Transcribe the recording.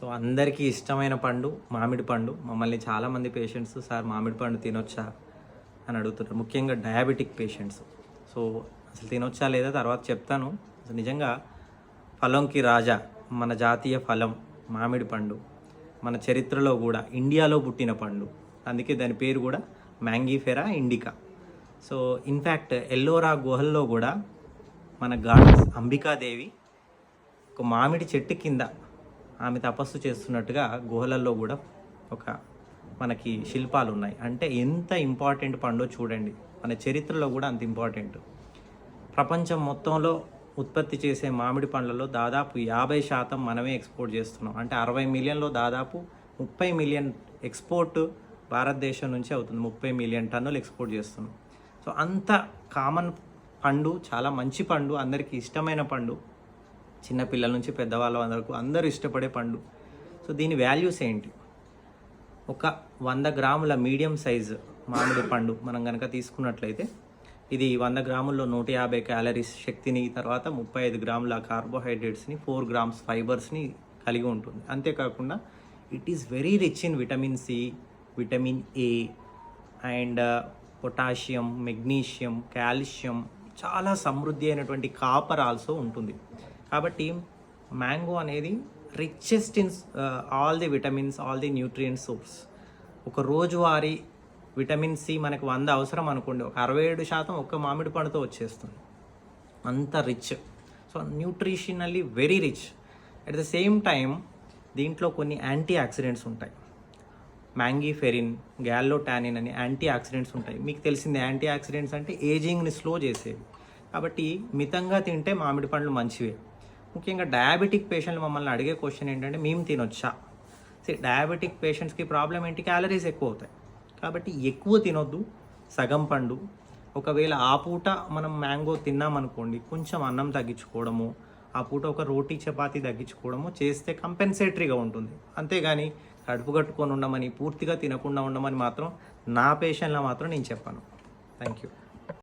So అందరికీ ఇష్టమైన పండు మామిడి పండు. మమ్మల్ని చాలామంది పేషెంట్స్ సార్ మామిడి పండు తినొచ్చా? అని అడుగుతున్నారు ముఖ్యంగా డయాబెటిక్ పేషెంట్స్ సో అసలు తినొచ్చా లేదా తర్వాత చెప్తాను. నిజంగా ఫలంకి రాజా మన జాతీయ ఫలం మామిడి పండు. మన చరిత్రలో కూడా ఇండియాలో పుట్టిన పండు. అందుకే దాని పేరు కూడా Mangifera indica. So in fact Ellora గుహల్లో కూడా మన గాడ్స్ అంబికాదేవి ఒక మామిడి చెట్టు కింద ఆమె తపస్సు చేస్తున్నట్టుగా గుహలలో కూడా ఒక మనకి శిల్పాలు ఉన్నాయి. అంటే ఎంత ఇంపార్టెంట్ పండో చూడండి. మన చరిత్రలో కూడా అంత ఇంపార్టెంట్ ప్రపంచం మొత్తంలో ఉత్పత్తి చేసే మామిడి పండ్లలో దాదాపు యాభై శాతం మనమే ఎక్స్పోర్ట్ చేస్తున్నాం. అంటే అరవై మిలియన్లో దాదాపు ముప్పై మిలియన్ ఎక్స్పోర్ట్ భారతదేశం నుంచి అవుతుంది. ముప్పై మిలియన్ టన్నులు ఎక్స్పోర్ట్ చేస్తున్నాం. సో అంత కామన్ పండు చాలా మంచి పండు అందరికీ ఇష్టమైన పండు. చిన్నపిల్లల నుంచి పెద్దవాళ్ళ వరకు అందరూ ఇష్టపడే పండు. సో దీని వాల్యూస్ ఏంటి? ఒక వంద గ్రాముల మీడియం సైజు మామిడి పండు మనం కనుక తీసుకున్నట్లయితే ఇది వంద గ్రాముల్లో నూట యాభై క్యాలరీస్ శక్తిని తర్వాత ముప్పై ఐదు గ్రాముల కార్బోహైడ్రేట్స్ని ఫోర్ గ్రామ్స్ ఫైబర్స్ని కలిగి ఉంటుంది. అంతేకాకుండా it is very rich in vitamin C vitamin A and uh, potassium magnesium calcium చాలా సమృద్ధి అయినటువంటి కాపర్ ఆల్సో ఉంటుంది. కాబట్టి మ్యాంగో అనేది richest in all the vitamins all the nutrient source ఒక రోజువారీ విటమిన్ సి మనకు వంద అవసరం అనుకోండి. ఒక అరవై ఏడు శాతం ఒక్క మామిడి పండుతో వచ్చేస్తుంది. అంత rich so nutritionally very rich at the same time దీంట్లో కొన్ని యాంటీ ఆక్సిడెంట్స్ ఉంటాయి మ్యాంగీఫెరిన్ గ్యాల్లోటానిన్ అని యాంటీ ఆక్సిడెంట్స్ ఉంటాయి. మీకు తెలిసింది యాంటీ ఆక్సిడెంట్స్ అంటే ఏజింగ్ని స్లో చేసేవి. కాబట్టి మితంగా తింటే మామిడి పండ్లు మంచివే. ముఖ్యంగా డయాబెటిక్ పేషెంట్లు మమ్మల్ని అడిగే క్వశ్చన్ ఏంటంటే మేము తినొచ్చా? సరే డయాబెటిక్ పేషెంట్స్కి ప్రాబ్లం ఏంటి? క్యాలరీస్ ఎక్కువ అవుతాయి. కాబట్టి ఎక్కువ తినొద్దు సగం పండు. ఒకవేళ ఆ పూట మనం మ్యాంగో తిన్నామనుకోండి కొంచెం అన్నం తగ్గించుకోవడము ఆ పూట ఒక రోటీ చపాతీ తగ్గించుకోవడము చేస్తే కంపెన్సేటరీగా ఉంటుంది. అంతేగాని కడుపు కట్టుకొని ఉండమని పూర్తిగా తినకుండా ఉండమని మాత్రం నా పేషెంట్లో మాత్రం నేను చెప్పాను. Thank you